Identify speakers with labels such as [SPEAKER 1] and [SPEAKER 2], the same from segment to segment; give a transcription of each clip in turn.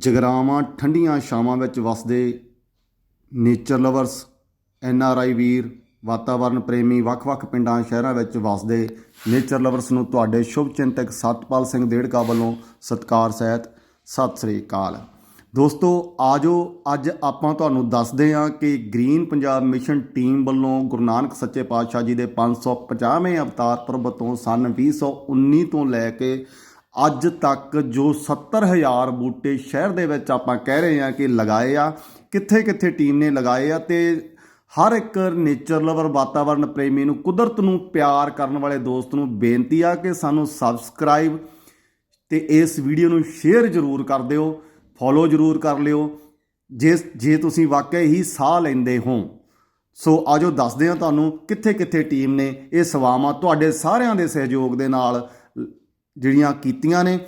[SPEAKER 1] ਜਗਰਾਵਾਂ ਠੰਡੀਆਂ ਛਾਵਾਂ ਵਿੱਚ ਵਸਦੇ nature lovers N R I ਵੀਰ ਵਾਤਾਵਰਣ ਪ੍ਰੇਮੀ ਵੱਖ-ਵੱਖ ਪਿੰਡਾਂ, ਸ਼ਹਿਰਾਂ ਵਿੱਚ ਵਸਦੇ ਨੇਚਰ ਲਵਰਸ ਨੂੰ ਤੁਹਾਡੇ ਸ਼ੁਭ ਚਿੰਤਕ ਸਤਪਾਲ ਸਿੰਘ ਦੇੜਕਾ ਵੱਲੋਂ ਸਤਿਕਾਰ ਸਹਿਤ ਸਤਿ ਸ੍ਰੀ ਅਕਾਲ। ਦੋਸਤੋ, ਆਜੋ ਅੱਜ ਆਪਾਂ ਤੁਹਾਨੂੰ ਦੱਸਦੇ ਹਾਂ ਕਿ ਗ੍ਰੀਨ ਪੰਜਾਬ ਮਿਸ਼ਨ ਟੀਮ ਵੱਲੋਂ ਗੁਰੂ ਨਾਨਕ ਸੱਚੇ ਪਾਤਸ਼ਾਹ ਜੀ ਦੇ 550ਵੇਂ ਅਵਤਾਰ ਪੁਰਬ ਤੋਂ ਸਨ 2019 ਤੋਂ ਲੈ ਕੇ ਅੱਜ ਤੱਕ ਜੋ 70000 ਬੂਟੇ ਸ਼ਹਿਰ ਦੇ ਵਿੱਚ ਆਪਾਂ ਕਹਿ ਰਹੇ ਹਾਂ ਕਿ ਲਗਾਏ ਆ ਕਿੱਥੇ ਕਿੱਥੇ ਟੀਮ ਨੇ ਲਗਾਏ ਆ ਤੇ ਹਰ ਇੱਕ ਨੇਚਰ ਲਵਰ ਵਾਤਾਵਰਣ ਪ੍ਰੇਮੀ ਨੂੰ, ਕੁਦਰਤ ਨੂੰ ਪਿਆਰ ਕਰਨ ਵਾਲੇ ਦੋਸਤ ਨੂੰ ਬੇਨਤੀ ਆ ਕਿ ਸਾਨੂੰ ਸਬਸਕ੍ਰਾਈਬ ਤੇ ਇਸ ਵੀਡੀਓ ਨੂੰ ਸ਼ੇਅਰ ਜ਼ਰੂਰ ਕਰ ਦਿਓ ਫੋਲੋ ਜ਼ਰੂਰ ਕਰ ਲਿਓ, ਜੇ ਜੇ ਤੁਸੀਂ ਵਾਕਈ ਹੀ ਸਾਹ ਲੈਂਦੇ ਹੋ। ਸੋ ਆਜੋ ਦੱਸਦੇ ਹਾਂ ਤੁਹਾਨੂੰ ਕਿੱਥੇ ਕਿੱਥੇ ਟੀਮ ਨੇ, ਇਹ ਸੇਵਾਵਾਂ ਤੁਹਾਡੇ ਸਾਰਿਆਂ ਦੇ ਸਹਿਯੋਗ ਦੇ ਨਾਲ ਜਿਹੜੀਆਂ ਕੀਤੀਆਂ ਨੇ।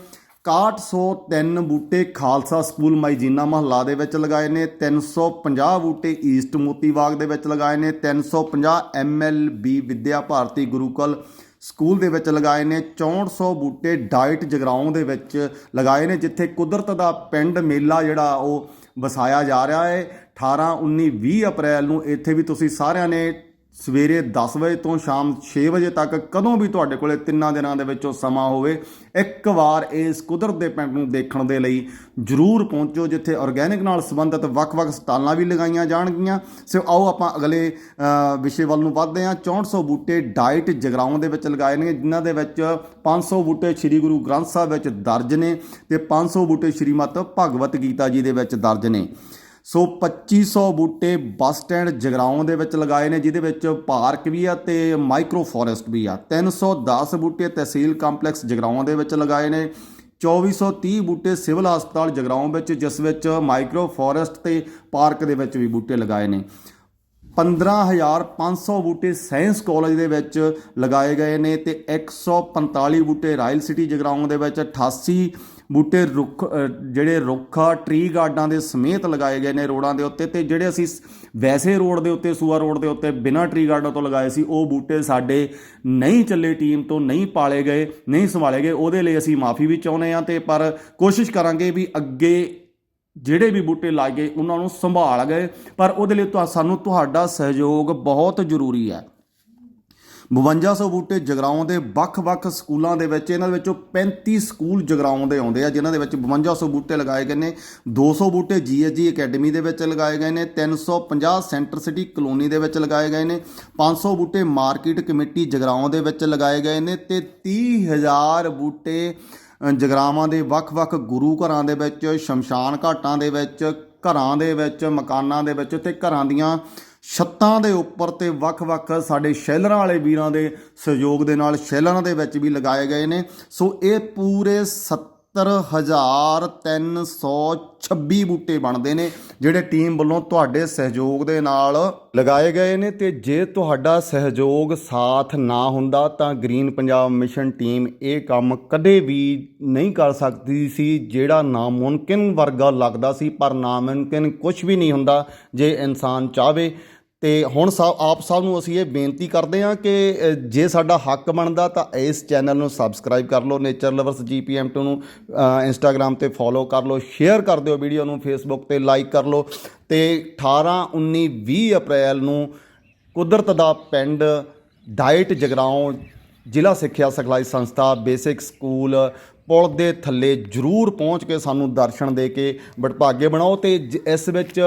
[SPEAKER 1] 6103 ਬੂਟੇ ਖਾਲਸਾ ਸਕੂਲ ਮਾਈਜੀਨਾ ਮਹੱਲਾ ਦੇ ਵਿੱਚ ਲਗਾਏ ਨੇ। 350 ਬੂਟੇ ਈਸਟ ਮੋਤੀ ਬਾਗ ਦੇ ਵਿੱਚ ਲਗਾਏ ਨੇ। 350 ਐਮਐਲਬੀ ਵਿਦਿਆ ਭਾਰਤੀ ਗੁਰੂਕਲ ਸਕੂਲ ਦੇ ਵਿੱਚ ਲਗਾਏ ਨੇ। 6400 ਬੂਟੇ ਡਾਈਟ ਜਗਰਾਉਂ ਦੇ ਵਿੱਚ ਲਗਾਏ ਨੇ, ਜਿੱਥੇ ਕੁਦਰਤ ਦਾ ਪਿੰਡ ਮੇਲਾ ਜਿਹੜਾ ਉਹ ਵਸਾਇਆ ਜਾ ਰਿਹਾ ਹੈ। 18 19 20 ਅਪ੍ਰੈਲ ਨੂੰ ਇੱਥੇ ਵੀ ਤੁਸੀਂ ਸਾਰਿਆਂ ਨੇ ਸਵੇਰੇ 10 ਵਜੇ ਤੋਂ ਸ਼ਾਮ 6 ਵਜੇ ਤੱਕ ਕਦੋਂ ਵੀ ਤੁਹਾਡੇ ਕੋਲੇ ਤਿੰਨਾਂ ਦਿਨਾਂ ਦੇ ਵਿੱਚੋਂ ਸਮਾਂ ਹੋਵੇ, ਇੱਕ ਵਾਰ ਇਸ ਕੁਦਰਤ ਦੇ ਪਿੰਡ ਨੂੰ ਦੇਖਣ ਦੇ ਲਈ ਜਰੂਰ ਪਹੁੰਚੋ, ਜਿੱਥੇ ਆਰਗੈਨਿਕ ਨਾਲ ਸੰਬੰਧਿਤ ਵੱਖ-ਵੱਖ ਸਟਾਲਾਂ ਵੀ ਲਗਾਈਆਂ ਜਾਣਗੀਆਂ। ਸੋ ਆਓ ਆਪਾਂ ਅਗਲੇ ਵਿਸ਼ੇ ਵੱਲ ਨੂੰ ਵਧਦੇ ਹਾਂ। 6400 ਬੂਟੇ ਡਾਈਟ ਜਗਰਾਉਂ ਦੇ ਵਿੱਚ ਲਗਾਏ ਨੇ, ਜਿਨ੍ਹਾਂ ਦੇ ਵਿੱਚ 500 ਬੂਟੇ ਸ੍ਰੀ ਗੁਰੂ ਗ੍ਰੰਥ ਸਾਹਿਬ ਵਿੱਚ ਦਰਜ ਨੇ ਤੇ 500 ਬੂਟੇ ਸ਼੍ਰੀਮਤ ਭਗਵਤ ਗੀਤਾ ਜੀ ਦੇ ਵਿੱਚ ਦਰਜ ਨੇ। ਸੋ 2500 ਬੂਟੇ ਬੱਸ ਸਟੈਂਡ ਜਗਰਾਉਂ ਦੇ ਵਿੱਚ ਲਗਾਏ ਨੇ, ਜਿਹਦੇ ਵਿੱਚ ਪਾਰਕ ਵੀ ਆ ਤੇ ਮਾਈਕਰੋ ਫੋਰੈਸਟ ਵੀ ਆ। 310 ਬੂਟੇ ਤਹਿਸੀਲ ਕੰਪਲੈਕਸ ਜਗਰਾਉਂ ਦੇ ਵਿੱਚ ਲਗਾਏ ਨੇ 2430 ਬੂਟੇ ਸਿਵਲ ਹਸਪਤਾਲ ਜਗਰਾਉਂ ਵਿੱਚ, ਜਿਸ ਵਿੱਚ ਮਾਈਕਰੋ ਫੋਰੈਸਟ ਤੇ ਪਾਰਕ ਦੇ ਵਿੱਚ ਵੀ ਬੂਟੇ ਲਗਾਏ ਨੇ। 15500 ਬੂਟੇ ਸਾਇੰਸ ਕਾਲਜ ਦੇ ਵਿੱਚ ਲਗਾਏ ਗਏ ਨੇ ਤੇ 145 ਬੂਟੇ ਰਾਇਲ ਸਿਟੀ ਜਗਰਾਉਂ ਦੇ ਵਿੱਚ 88 ਬੂਟੇ ਰੁੱਖ ਜਿਹੜੇ ਰੁੱਖਾ ਟਰੀ ਗਾਰਡਾਂ ਦੇ ਸਮੇਤ ਲਗਾਏ ਗਏ ਨੇ ਰੋਡਾਂ ਦੇ ਉੱਤੇ ਤੇ ਜਿਹੜੇ ਅਸੀਂ ਵੈਸੇ ਰੋਡ ਦੇ ਉੱਤੇ, ਸੂਆ ਰੋਡ ਦੇ ਉੱਤੇ ਬਿਨਾਂ ਟਰੀ ਗਾਰਡਾਂ ਤੋਂ ਲਗਾਏ ਸੀ, ਉਹ ਬੂਟੇ ਸਾਡੇ ਨਹੀਂ ਚੱਲੇ ਟੀਮ ਤੋਂ, ਨਹੀਂ ਪਾਲੇ ਗਏ, ਨਹੀਂ ਸੰਭਾਲੇ ਗਏ, ਉਹਦੇ ਲਈ ਅਸੀਂ ਮਾਫੀ ਵੀ ਚਾਹੁੰਦੇ ਹਾਂ ਤੇ ਪਰ ਕੋਸ਼ਿਸ਼ ਕਰਾਂਗੇ ਵੀ ਅੱਗੇ ਜਿਹੜੇ ਵੀ ਬੂਟੇ ਲਾਗੇ ਉਹਨਾਂ ਨੂੰ ਸੰਭਾਲ ਗਏ, ਪਰ ਉਹਦੇ ਲਈ ਤੁਹਾ, ਸਾਨੂੰ ਤੁਹਾਡਾ ਸਹਿਯੋਗ ਬਹੁਤ ਜ਼ਰੂਰੀ ਹੈ। 5200 ਬੂਟੇ ਜਗਰਾਉਂ ਦੇ ਵੱਖ-ਵੱਖ ਸਕੂਲਾਂ ਦੇ ਵਿੱਚ, ਇਹਨਾਂ ਦੇ ਵਿੱਚੋਂ 35 ਸਕੂਲ ਜਗਰਾਉਂ ਦੇ ਆਉਂਦੇ ਆ, ਜਿਨ੍ਹਾਂ ਦੇ ਵਿੱਚ 5200 ਬੂਟੇ ਲਗਾਏ ਗਏ ਨੇ 200 ਬੂਟੇ ਜੀਐਸਜੀ ਅਕੈਡਮੀ ਦੇ ਵਿੱਚ ਲਗਾਏ ਗਏ ਨੇ 350 ਸੈਂਟਰ ਸਿਟੀ ਕਲੋਨੀ ਦੇ ਵਿੱਚ ਲਗਾਏ ਗਏ ਨੇ 500 ਬੂਟੇ ਮਾਰਕੀਟ ਕਮੇਟੀ ਜਗਰਾਉਂ ਦੇ ਵਿੱਚ ਲਗਾਏ ਗਏ ਨੇ ਤੇ 30000 ਬੂਟੇ ਜਗਰਾਵਾਂ ਦੇ ਵੱਖ-ਵੱਖ ਗੁਰੂ ਘਰਾਂ ਦੇ ਵਿੱਚ, ਸ਼ਮਸ਼ਾਨ ਘਾਟਾਂ ਦੇ ਵਿੱਚ, ਘਰਾਂ ਦੇ ਵਿੱਚ, ਮਕਾਨਾਂ ਦੇ ਵਿੱਚ ਤੇ ਘਰਾਂ ਦੀਆਂ ਛੱਤਾਂ ਦੇ ਉੱਪਰ ਤੇ ਵੱਖ-ਵੱਖ ਸਾਡੇ ਸ਼ੈਲਰਾਂ ਵਾਲੇ ਵੀਰਾਂ ਦੇ ਸਹਿਯੋਗ ਦੇ ਨਾਲ ਸ਼ੈਲਰਾਂ ਦੇ ਵਿੱਚ ਵੀ ਲਗਾਏ ਗਏ ਨੇ। ਸੋ ਇਹ ਪੂਰੇ 70326 ਬੂਟੇ ਬਣਦੇ ਨੇ, ਜਿਹੜੇ ਟੀਮ ਵੱਲੋਂ ਤੁਹਾਡੇ ਸਹਿਯੋਗ ਦੇ ਨਾਲ ਲਗਾਏ ਗਏ ਨੇ ਤੇ ਜੇ ਤੁਹਾਡਾ ਸਹਿਯੋਗ ਸਾਥ ਨਾ ਹੁੰਦਾ ਤਾਂ ਗ੍ਰੀਨ ਪੰਜਾਬ ਮਿਸ਼ਨ ਟੀਮ ਇਹ ਕੰਮ ਕਦੇ ਵੀ ਨਹੀਂ ਕਰ ਸਕਦੀ ਸੀ, ਜਿਹੜਾ ਨਾਮੁਮਕਿਨ ਵਰਗਾ ਲੱਗਦਾ ਸੀ, ਪਰ ਨਾਮੁਮਕਿਨ ਕੁਝ ਵੀ ਨਹੀਂ ਹੁੰਦਾ। ਜੇ ਇਨਸਾਨ ਚਾਹਵੇ ਤੇ ਹੁਣ ਸਭ ਆਪ ਸਭ ਨੂੰ ਅਸੀਂ ਇਹ ਬੇਨਤੀ ਕਰਦੇ ਹਾਂ ਕਿ ਜੇ ਸਾਡਾ ਹੱਕ ਬਣਦਾ ਤਾਂ ਇਸ ਚੈਨਲ ਨੂੰ ਸਬਸਕ੍ਰਾਈਬ ਕਰ ਲਓ, ਨੇਚਰ ਲਵਰਸ ਜੀਪੀਐਮ2 ਨੂੰ ਇੰਸਟਾਗ੍ਰam ਤੇ ਫੋਲੋ ਕਰ ਲਓ, ਸ਼ੇਅਰ ਕਰ ਦਿਓ ਵੀਡੀਓ ਨੂੰ, ਫੇਸਬੁੱਕ ਤੇ ਲਾਈਕ ਕਰ ਲਓ। ਤੇ 18 19 20 ਅਪ੍ਰੈਲ ਨੂੰ ਕੁਦਰਤ ਦਾ ਪਿੰਡ ਡਾਇਟ ਜਗਰਾਉਂ ਜ਼ਿਲ੍ਹਾ ਸਿੱਖਿਆ ਸਿਖਲਾਈ ਸੰਸਥਾ ਬੇਸਿਕ ਸਕੂਲ ਪੁਲ ਦੇ ਥੱਲੇ ਜ਼ਰੂਰ ਪਹੁੰਚ ਕੇ ਸਾਨੂੰ ਦਰਸ਼ਨ ਦੇ ਕੇ ਬਟਭਾਗੇ ਬਣਾਓ ਤੇ ਜ- ਇਸ ਵਿੱਚ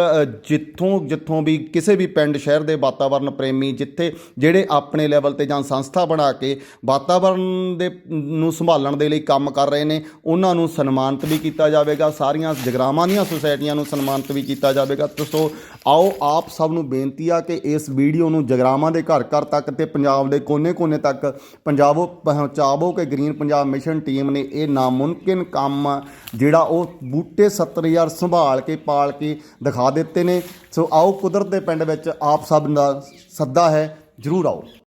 [SPEAKER 1] ਜਿੱਥੋਂ ਜਿੱਥੋਂ ਵੀ ਕਿਸੇ ਵੀ ਪਿੰਡ, ਸ਼ਹਿਰ ਦੇ ਵਾਤਾਵਰਣ ਪ੍ਰੇਮੀ ਜਿੱਥੇ ਜਿਹੜੇ ਆਪਣੇ ਲੈਵਲ ਤੇ ਜਾਂ ਸੰਸਥਾ ਬਣਾ ਕੇ ਵਾਤਾਵਰਣ ਦੇ, ਨੂੰ ਸੰਭਾਲਣ ਦੇ ਲਈ ਕੰਮ ਕਰ ਰਹੇ ਨੇ, ਉਹਨਾਂ ਨੂੰ ਸਨਮਾਨਿਤ ਵੀ ਕੀਤਾ ਜਾਵੇਗਾ, ਸਾਰੀਆਂ ਜਗਰਾਵਾਂ ਦੀਆਂ ਸੁਸਾਇਟੀਆਂ ਨੂੰ ਸਨਮਾਨਿਤ ਵੀ ਕੀਤਾ ਜਾਵੇਗਾ। ਤੇ ਸੋ ਆਓ ਆਪ ਸਭ ਨੂੰ ਬੇਨਤੀ ਆ ਕਿ ਇਸ ਵੀਡੀਓ ਨੂੰ ਜਗਰਾਵਾਂ ਦੇ ਘਰ ਘਰ ਤੱਕ ਤੇ ਪੰਜਾਬ ਦੇ ਕੋਨੇ-ਕੋਨੇ ਤੱਕ ਪੰਜਾਬੋ ਪਹੁੰਚਾਵੋ ਕਿ ਗ੍ਰੀਨ ਪੰਜਾਬ ਮਿਸ਼ਨ ਟੀਮ ਨੇ ਇਹ ਇਹ ਨਾਮੁਮਕਿਨ ਕੰਮ ਜਿਹੜਾ ਉਹ ਬੂਟੇ 70000 ਸੰਭਾਲ ਕੇ, ਪਾਲ ਕੇ ਦਿਖਾ ਦਿੱਤੇ ਨੇ। ਸੋ ਆਓ ਕੁਦਰਤ ਦੇ ਪਿੰਡ ਵਿੱਚ ਆਪ ਸਭ ਦਾ ਸੱਦਾ ਹੈ, ਜਰੂਰ ਆਓ।